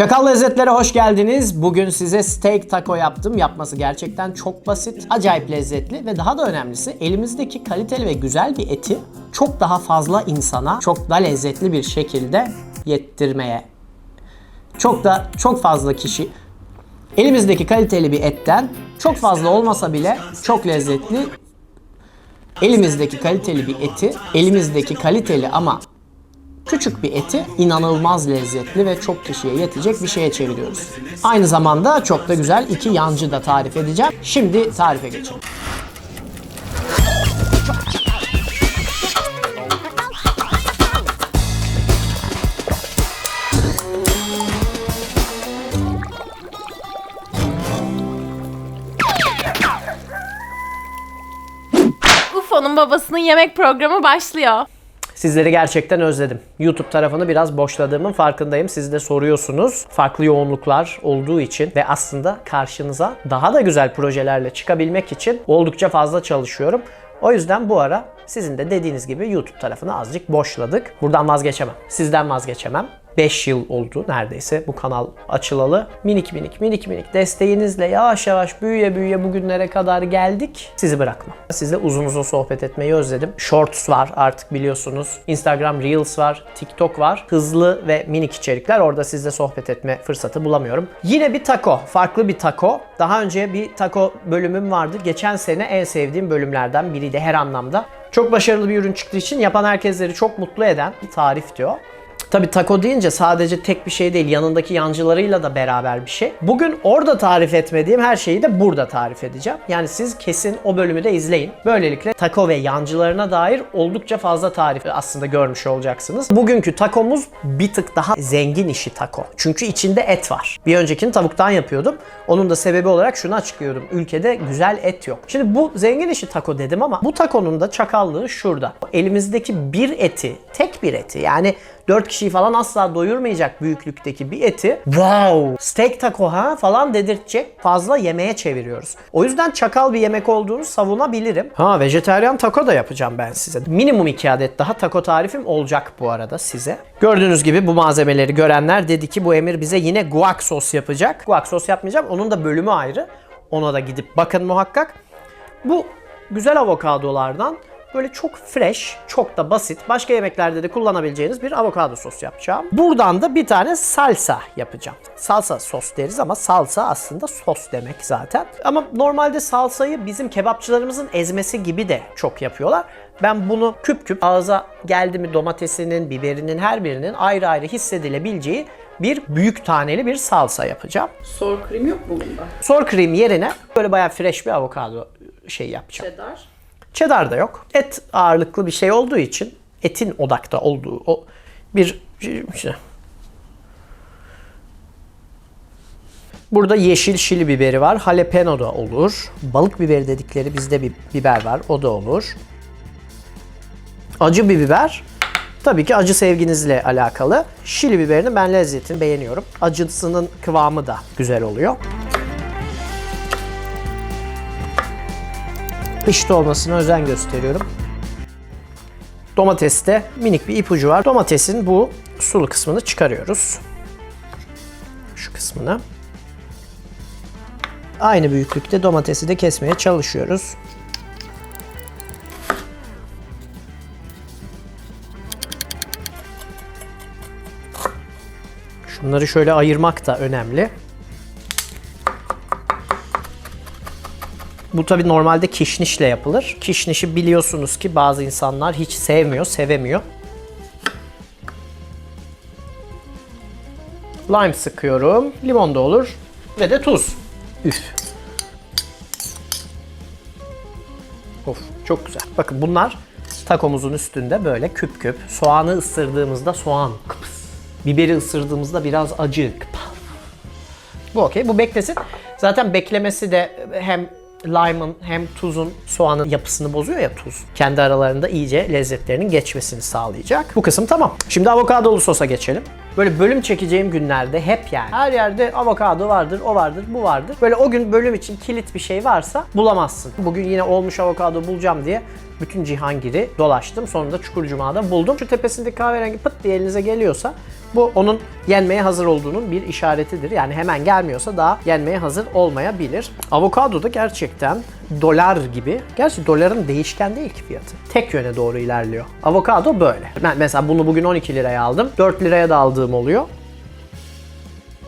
Çakal lezzetlere hoş geldiniz. Bugün size steak taco yaptım. Yapması gerçekten çok basit, acayip lezzetli ve daha da önemlisi elimizdeki kaliteli ve güzel bir eti çok daha fazla insana çok da lezzetli bir şekilde yettirmeye. Çok da çok fazla kişi elimizdeki kaliteli bir etten çok fazla olmasa bile çok lezzetli elimizdeki kaliteli bir eti, elimizdeki kaliteli ama küçük bir eti inanılmaz lezzetli ve çok kişiye yetecek bir şeye çeviriyoruz. Aynı zamanda çok da güzel iki yancı da tarif edeceğim. Şimdi tarife geçelim. UFO'nun babasının yemek programı başlıyor. Sizleri gerçekten özledim. YouTube tarafını biraz boşladığımın farkındayım. Siz de soruyorsunuz. Farklı yoğunluklar olduğu için ve aslında karşınıza daha da güzel projelerle çıkabilmek için oldukça fazla çalışıyorum. O yüzden bu ara sizin de dediğiniz gibi YouTube tarafını azıcık boşladık. Buradan vazgeçemem. Sizden vazgeçemem. 5 yıl oldu neredeyse bu kanal açılalı. Minik minik minik minik desteğinizle yavaş yavaş büyüye büyüye bugünlere kadar geldik. Sizi bırakmam. Sizle uzun uzun sohbet etmeyi özledim. Shorts var artık biliyorsunuz. Instagram Reels var, TikTok var. Hızlı ve minik içerikler. Orada sizle sohbet etme fırsatı bulamıyorum. Yine bir taco. Farklı bir taco. Daha önce bir taco bölümüm vardı. Geçen sene en sevdiğim bölümlerden biriydi her anlamda. Çok başarılı bir ürün çıktığı için yapan herkesleri çok mutlu eden bir tarif diyor. Tabi taco deyince sadece tek bir şey değil, yanındaki yancılarıyla da beraber bir şey. Bugün orada tarif etmediğim her şeyi de burada tarif edeceğim. Yani siz kesin o bölümü de izleyin. Böylelikle taco ve yancılarına dair oldukça fazla tarif aslında görmüş olacaksınız. Bugünkü tacomuz bir tık daha zengin işi taco. Çünkü içinde et var. Bir öncekini tavuktan yapıyordum. Onun da sebebi olarak şunu açıklıyordum. Ülkede güzel et yok. Şimdi bu zengin işi taco dedim ama bu taconun da çakallığı şurada. Elimizdeki bir eti, tek bir eti yani 4 kişiyi falan asla doyurmayacak büyüklükteki bir eti wow steak taco ha falan dedirtecek fazla yemeğe çeviriyoruz. O yüzden çakal bir yemek olduğunu savunabilirim. Ha vejeteryan taco da yapacağım ben size. Minimum 2 adet daha taco tarifim olacak bu arada size. Gördüğünüz gibi bu malzemeleri görenler dedi ki bu Emir bize yine guac sos yapacak. Guac sos yapmayacağım. Onun da bölümü ayrı. Ona da gidip bakın muhakkak. Bu güzel avokadolardan böyle çok fresh, çok da basit, başka yemeklerde de kullanabileceğiniz bir avokado sos yapacağım. Buradan da bir tane salsa yapacağım. Salsa sos deriz ama salsa aslında sos demek zaten. Ama normalde salsayı bizim kebapçılarımızın ezmesi gibi de çok yapıyorlar. Ben bunu küp küp ağza geldi mi domatesinin, biberinin her birinin ayrı ayrı hissedilebileceği bir büyük taneli bir salsa yapacağım. Sour cream yok mu bunda? Sour cream yerine böyle bayağı fresh bir avokado şey yapacağım. Cheddar. Cheddar da yok. Et ağırlıklı bir şey olduğu için etin odakta olduğu o bir işte. Burada yeşil şili biberi var. Jalapeno da olur. Balık biberi dedikleri bizde bir biber var. O da olur. Acı bir biber. Tabii ki acı sevginizle alakalı. Şili biberini ben lezzetini beğeniyorum. Acısının kıvamı da güzel oluyor. Pişti olmasına özen gösteriyorum. Domateste minik bir ipucu var. Domatesin bu sulu kısmını çıkarıyoruz. Şu kısmını. Aynı büyüklükte domatesi de kesmeye çalışıyoruz. Şunları şöyle ayırmak da önemli. Bu tabi normalde kişnişle yapılır. Kişnişi biliyorsunuz ki bazı insanlar hiç sevmiyor, sevemiyor. Lime sıkıyorum. Limon da olur. Ve de tuz. Üf. Of çok güzel. Bakın bunlar takomuzun üstünde böyle küp küp. Soğanı ısırdığımızda soğan. Kıpıs. Biberi ısırdığımızda biraz acı. Kıpıs. Bu okey. Bu beklesin. Zaten beklemesi de hem lime'ın hem tuzun soğanın yapısını bozuyor ya tuz. Kendi aralarında iyice lezzetlerinin geçmesini sağlayacak. Bu kısım tamam. Şimdi avokadolu sosa geçelim. Böyle bölüm çekeceğim günlerde hep yani. Her yerde avokado vardır, o vardır, bu vardır. Böyle o gün bölüm için kilit bir şey varsa bulamazsın. Bugün yine olmuş avokado bulacağım diye bütün Cihangir'i dolaştım. Sonunda Çukurcuma'da buldum. Şu tepesindeki kahverengi pıt diye elinize geliyorsa bu onun yenmeye hazır olduğunun bir işaretidir. Yani hemen gelmiyorsa daha yenmeye hazır olmayabilir. Avokado da gerçekten dolar gibi. Gerçi doların değişken değil ki fiyatı. Tek yöne doğru ilerliyor. Avokado böyle. Ben mesela bunu bugün 12 liraya aldım. 4 liraya da aldığım oluyor.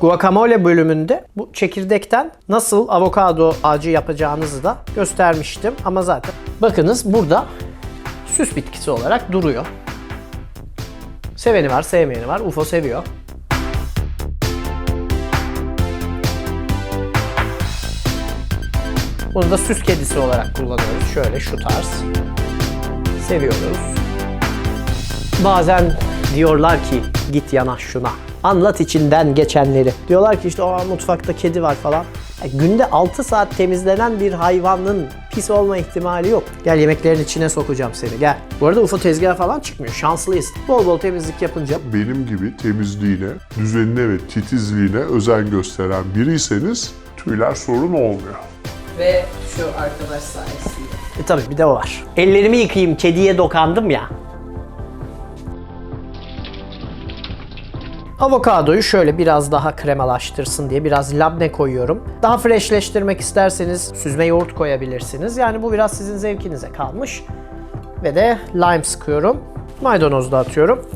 Guacamole bölümünde bu çekirdekten nasıl avokado ağacı yapacağınızı da göstermiştim. Ama zaten bakınız burada süs bitkisi olarak duruyor. Seveni var, sevmeyeni var. UFO seviyor. Bunu da süs kedisi olarak kullanıyoruz. Şöyle şu tarz. Seviyoruz. Bazen diyorlar ki git yanaş şuna. Anlat içinden geçenleri. Diyorlar ki işte o mutfakta kedi var falan. Ya günde 6 saat temizlenen bir hayvanın pis olma ihtimali yok. Gel yemeklerin içine sokacağım seni gel. Bu arada UFO tezgahı falan çıkmıyor. Şanslıyız. Bol bol temizlik yapınca benim gibi temizliğine, düzenine ve titizliğine özen gösteren biriyseniz tüyler sorun olmuyor. Ve şu arkadaş sayesinde. E tabii bir de o var. Ellerimi yıkayayım kediye dokandım ya. Avokadoyu şöyle biraz daha kremalaştırsın diye biraz labne koyuyorum. Daha freshleştirmek isterseniz süzme yoğurt koyabilirsiniz. Yani bu biraz sizin zevkinize kalmış. Ve de lime sıkıyorum. Maydanoz da atıyorum.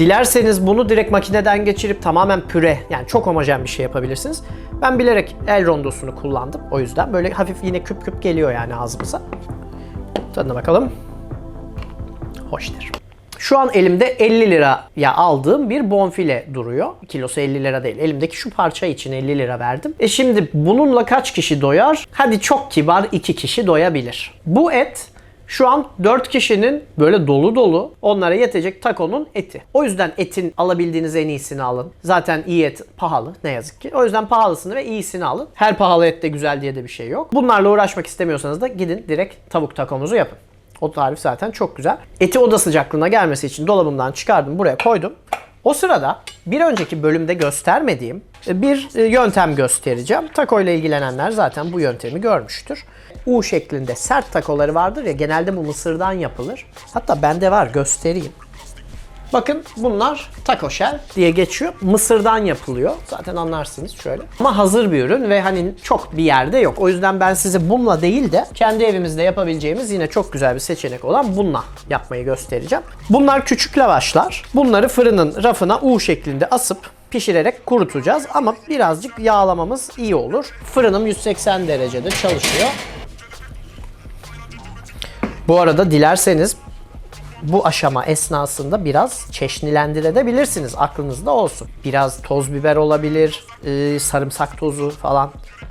Dilerseniz bunu direkt makineden geçirip tamamen püre yani çok homojen bir şey yapabilirsiniz. Ben bilerek el rondosunu kullandım. O yüzden böyle hafif yine küp küp geliyor yani ağzımıza. Tadına bakalım. Hoştur. Şu an elimde 50 liraya aldığım bir bonfile duruyor. Kilosu 50 lira değil. Elimdeki şu parça için 50 lira verdim. E şimdi bununla kaç kişi doyar? Hadi çok kibar 2 kişi doyabilir. Bu et şu an 4 kişinin böyle dolu dolu onlara yetecek takonun eti. O yüzden etin alabildiğiniz en iyisini alın. Zaten iyi et pahalı ne yazık ki. O yüzden pahalısını ve iyisini alın. Her pahalı et de güzel diye de bir şey yok. Bunlarla uğraşmak istemiyorsanız da gidin direkt tavuk takomuzu yapın. O tarif zaten çok güzel. Eti oda sıcaklığına gelmesi için dolabımdan çıkardım buraya koydum. O sırada bir önceki bölümde göstermediğim bir yöntem göstereceğim. Taco ile ilgilenenler zaten bu yöntemi görmüştür. U şeklinde sert takoları vardır ya genelde bu mısırdan yapılır. Hatta bende var göstereyim. Bakın bunlar taco shell diye geçiyor. Mısırdan yapılıyor. Zaten anlarsınız şöyle. Ama hazır bir ürün ve hani çok bir yerde yok. O yüzden ben size bununla değil de kendi evimizde yapabileceğimiz yine çok güzel bir seçenek olan bununla yapmayı göstereceğim. Bunlar küçük lavaşlar. Bunları fırının rafına U şeklinde asıp pişirerek kurutacağız ama birazcık yağlamamız iyi olur. Fırınım 180 derecede çalışıyor. Bu arada dilerseniz bu aşama esnasında biraz çeşnilendirebilirsiniz. Aklınızda olsun. Biraz toz biber olabilir, e, sarımsak tozu falan.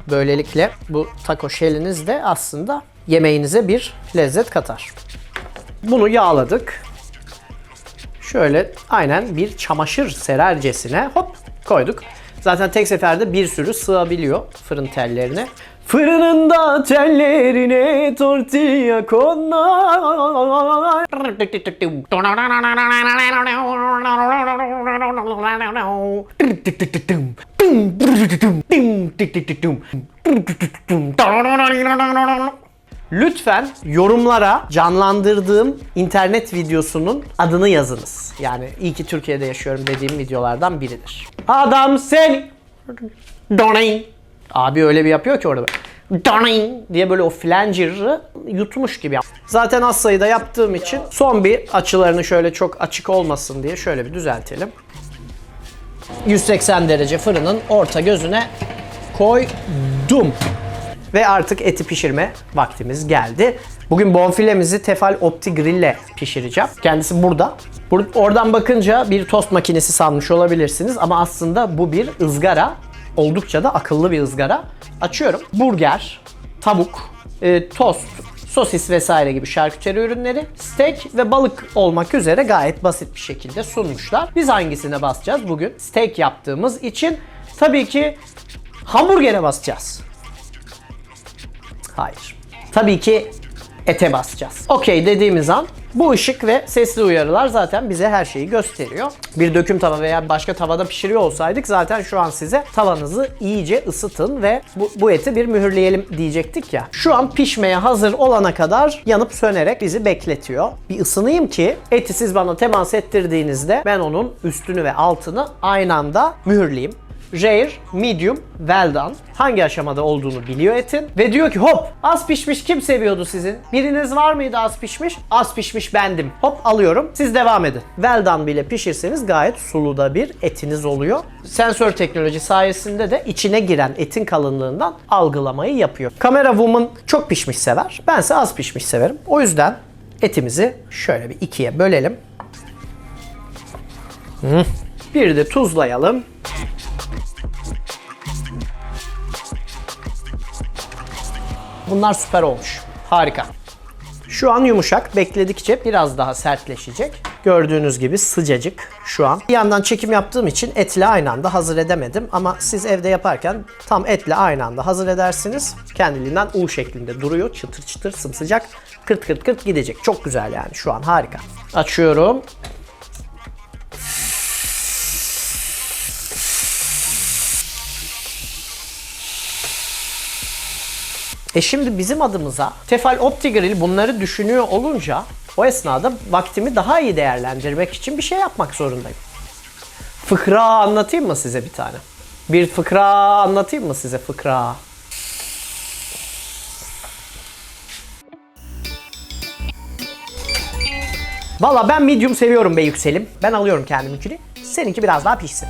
Böylelikle bu taco shell'iniz de aslında yemeğinize bir lezzet katar. Bunu yağladık. Şöyle aynen bir çamaşır serercesine hop koyduk. Zaten tek seferde bir sürü sığabiliyor fırın tellerine. Fırınında tellerine tortilla konar. Lütfen yorumlara canlandırdığım internet videosunun adını yazınız. Yani iyi ki Türkiye'de yaşıyorum dediğim videolardan biridir. Adam seni Doning. Abi öyle bir yapıyor ki orada böyle. Diye böyle o flanger'ı yutmuş gibi. Zaten az sayıda yaptığım için son bir açılarını şöyle çok açık olmasın diye şöyle bir düzeltelim. 180 derece fırının orta gözüne koydum. Ve artık eti pişirme vaktimiz geldi. Bugün bonfilemizi Tefal Opti Grill ile pişireceğim. Kendisi burada. Bur- Oradan bakınca bir tost makinesi sanmış olabilirsiniz ama aslında bu bir ızgara. Oldukça da akıllı bir ızgara. Açıyorum. Burger, tavuk, e, tost, sosis vesaire gibi şarküteri ürünleri, steak ve balık olmak üzere gayet basit bir şekilde sunmuşlar. Biz hangisine basacağız bugün? Steak yaptığımız için tabii ki hamburgere basacağız. Hayır. Tabii ki ete basacağız. Okey dediğimiz an Bu ışık ve sesli uyarılar zaten bize her şeyi gösteriyor. Bir döküm tava veya başka tavada pişiriyor olsaydık zaten şu an size tavanızı iyice ısıtın ve bu, bu eti bir mühürleyelim diyecektik ya. Şu an pişmeye hazır olana kadar yanıp sönerek bizi bekletiyor. Bir ısınayım ki eti siz bana temas ettirdiğinizde ben onun üstünü ve altını aynı anda mühürleyeyim. Rare, medium, well done. Hangi aşamada olduğunu biliyor etin. Ve diyor ki hop az pişmiş kim seviyordu sizin? Biriniz var mıydı az pişmiş? Az pişmiş bendim. Hop alıyorum. Siz devam edin. Well done bile pişirseniz gayet sulu da bir etiniz oluyor. Sensör teknoloji sayesinde de içine giren etin kalınlığından algılamayı yapıyor. Kamera woman çok pişmiş sever. Bense az pişmiş severim. O yüzden etimizi şöyle bir ikiye bölelim. Bir de tuzlayalım. Bunlar süper olmuş. Harika. Şu an yumuşak. Bekledikçe biraz daha sertleşecek. Gördüğünüz gibi sıcacık şu an. Bir yandan çekim yaptığım için etle aynı anda hazır edemedim. Ama siz evde yaparken tam etle aynı anda hazır edersiniz. Kendiliğinden U şeklinde duruyor. Çıtır çıtır sımsıcak. Kırt kırt kırt gidecek. Çok güzel yani şu an harika. Açıyorum. E şimdi bizim adımıza Tefal Optigrill bunları düşünüyor olunca o esnada vaktimi daha iyi değerlendirmek için bir şey yapmak zorundayım. Fıkra anlatayım mı size bir tane? Bir fıkra anlatayım mı size fıkra? Valla ben medium seviyorum be yükselim. Ben alıyorum kendiminkini. Seninki biraz daha pişsin.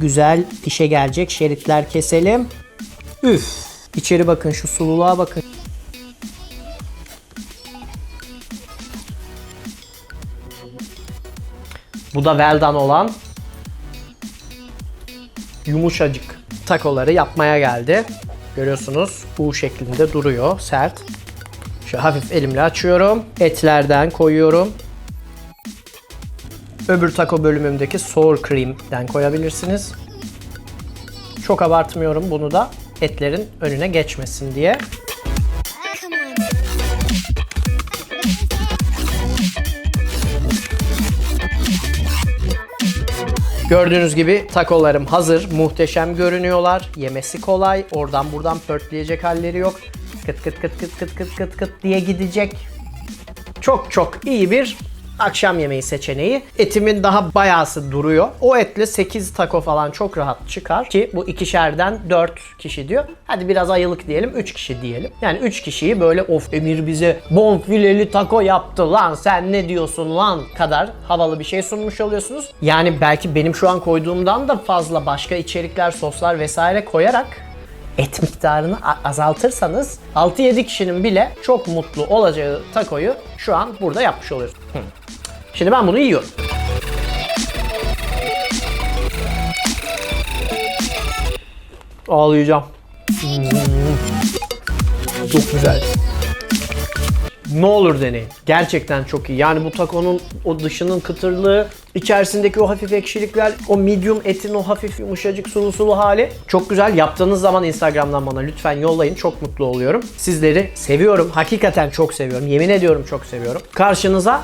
Güzel fişe gelecek şeritler keselim. Üf. İçeri bakın şu sululuğa bakın. Bu da well done olan yumuşacık takoları yapmaya geldi. Görüyorsunuz bu şeklinde duruyor sert. Şu hafif elimle açıyorum. Etlerden koyuyorum. Öbür taco bölümümdeki sour cream'den koyabilirsiniz. Çok abartmıyorum bunu da etlerin önüne geçmesin diye. Gördüğünüz gibi takolarım hazır. Muhteşem görünüyorlar. Yemesi kolay. Oradan buradan pörtleyecek halleri yok. Kıt kıt kıt kıt kıt kıt kıt kıt diye gidecek. Çok çok iyi bir akşam yemeği seçeneği. Etimin daha bayağısı duruyor. O etle 8 taco falan çok rahat çıkar ki bu ikişerden 4 kişi diyor. Hadi biraz ayılık diyelim 3 kişi diyelim. Yani 3 kişiyi böyle of Emir bize bonfileli taco yaptı lan sen ne diyorsun lan kadar havalı bir şey sunmuş oluyorsunuz. Yani belki benim şu an koyduğumdan da fazla başka içerikler, soslar vesaire koyarak et miktarını azaltırsanız 6-7 kişinin bile çok mutlu olacağı takoyu şu an burada yapmış oluyoruz. Şimdi ben bunu yiyorum. Ağlayacağım. Hmm. Çok güzel. Ne olur deneyin. Gerçekten çok iyi. Yani bu takonun o dışının kıtırlığı, içerisindeki o hafif ekşilikler, o medium etin o hafif yumuşacık sulu sulu hali çok güzel. Yaptığınız zaman Instagram'dan bana lütfen yollayın. Çok mutlu oluyorum. Sizleri seviyorum. Hakikaten çok seviyorum. Yemin ediyorum çok seviyorum. Karşınıza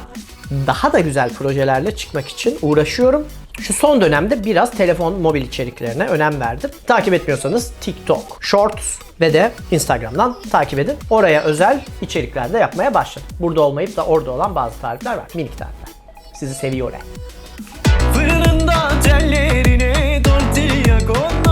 daha da güzel projelerle çıkmak için uğraşıyorum. Şu son dönemde biraz telefon mobil içeriklerine önem verdim. Takip etmiyorsanız TikTok, Shorts ve de Instagram'dan takip edin. Oraya özel içerikler de yapmaya başladım. Burada olmayıp da orada olan bazı tarifler var. Minik tarifler. Sizi seviyorum. Fırında tellerine tortilla con